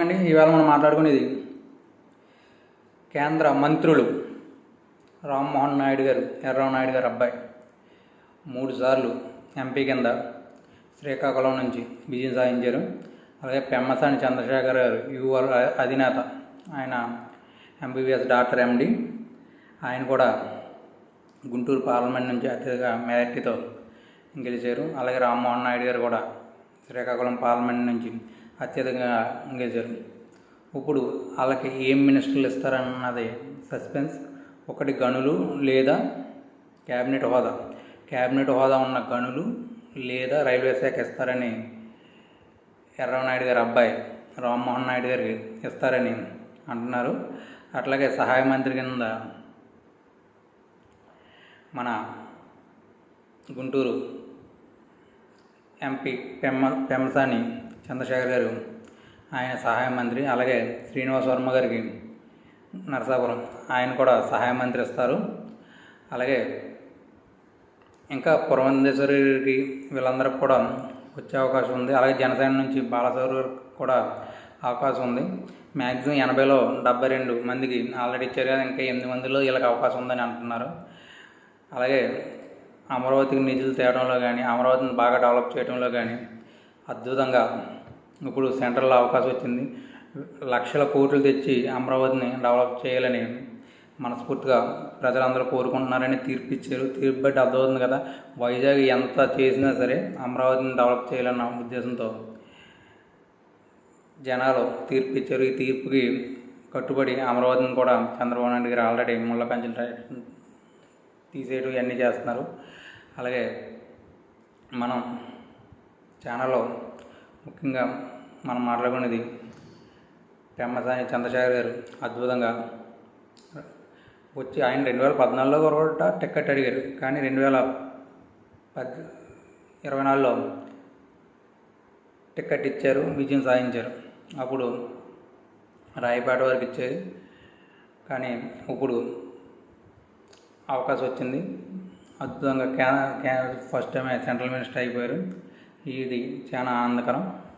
అండి ఇవాళ మనం మాట్లాడుకునేది కేంద్ర మంత్రులు రామ్మోహన్ నాయుడు గారు ఎర్రరావు నాయుడు గారు అబ్బాయి. మూడు సార్లు ఎంపీ కింద శ్రీకాకుళం నుంచి విజయం సాధించారు. అలాగే పెమ్మసాని చంద్రశేఖర్ గారు యువర్ అధినేత. ఆయన ఎంబీబీఎస్ డాక్టర్ ఎండి. ఆయన కూడా గుంటూరు పార్లమెంట్ నుంచి అత్యధిక మెజార్టీతో గెలిచారు. అలాగే రామ్మోహన్ నాయుడు గారు కూడా శ్రీకాకుళం పార్లమెంట్ నుంచి అత్యధికంగా గెలిచారు ఇప్పుడు వాళ్ళకి ఏం మినిస్టర్లు ఇస్తారన్నది సస్పెన్స్ ఒకటి గనులు లేదా క్యాబినెట్ హోదా. క్యాబినెట్ హోదా ఉన్న గనులు లేదా రైల్వే శాఖ ఇస్తారని ఎర్రవ నాయుడు గారి అబ్బాయి రామ్మోహన్ నాయుడు గారికి ఇస్తారని అంటున్నారు. అట్లాగే సహాయ మంత్రి కింద మన గుంటూరు ఎంపీ పెమ్మ పెమ్మసాని చంద్రశేఖర్ గారు ఆయన సహాయ మంత్రి అలాగే శ్రీనివాస్ వర్మ గారికి నరసాపురం ఆయన కూడా సహాయ మంత్రి ఇస్తారు అలాగే ఇంకా పురమందేశ్వరికి వీళ్ళందరికి కూడా వచ్చే అవకాశం ఉంది. అలాగే జనసేన నుంచి బాలసౌర్ కూడా అవకాశం ఉంది. మ్యాక్సిమం ఎనభైలో డెబ్బై రెండు మందికి ఆల్రెడీ ఇచ్చారు కదా ఇంకా ఎనిమిది మందిలో వీళ్ళకి అవకాశం ఉందని అంటున్నారు. అలాగే అమరావతికి నిధులు తేవడంలో కానీ అమరావతిని బాగా డెవలప్ చేయడంలో కానీ అద్భుతంగా ఇప్పుడు సెంట్రల్లో అవకాశం వచ్చింది. లక్షల కోట్లు తెచ్చి అమరావతిని డెవలప్ చేయాలని మనస్ఫూర్తిగా ప్రజలందరూ కోరుకుంటున్నారని తీర్పు ఇచ్చారు తీర్పు బట్టి అర్థమవుతుంది కదా వైజాగ్ ఎంత చేసినా సరే అమరావతిని డెవలప్ చేయాలన్న ఉద్దేశంతో జనాలు తీర్పు ఇచ్చారు ఈ తీర్పుకి కట్టుబడి అమరావతిని కూడా చంద్రబాబు నాయుడు గారు ఆల్రెడీ ముళ్ళ కంచెలు తీసేయడం ఇవన్నీ చేస్తున్నారు. అలాగే మనం ఛానల్లో ముఖ్యంగా మనం మాట్లాడుకునేది పెమ్మసాని చంద్రశేఖర్ గారు. అద్భుతంగా వచ్చి ఆయన రెండు వేల పద్నాలుగులో కూడా టికెట్ అడిగారు. కానీ రెండు వేల పద్ ఇరవై నాలుగులో టికెట్ ఇచ్చారు విజయం సాధించారు. అప్పుడు రాయపేట వరకు ఇచ్చారు కానీ ఇప్పుడు అవకాశం వచ్చింది. అద్భుతంగా క్యా క్యా ఫస్ట్ టైం సెంట్రల్ మినిస్టర్ అయిపోయారు. ఇది చాలా ఆనందకరం.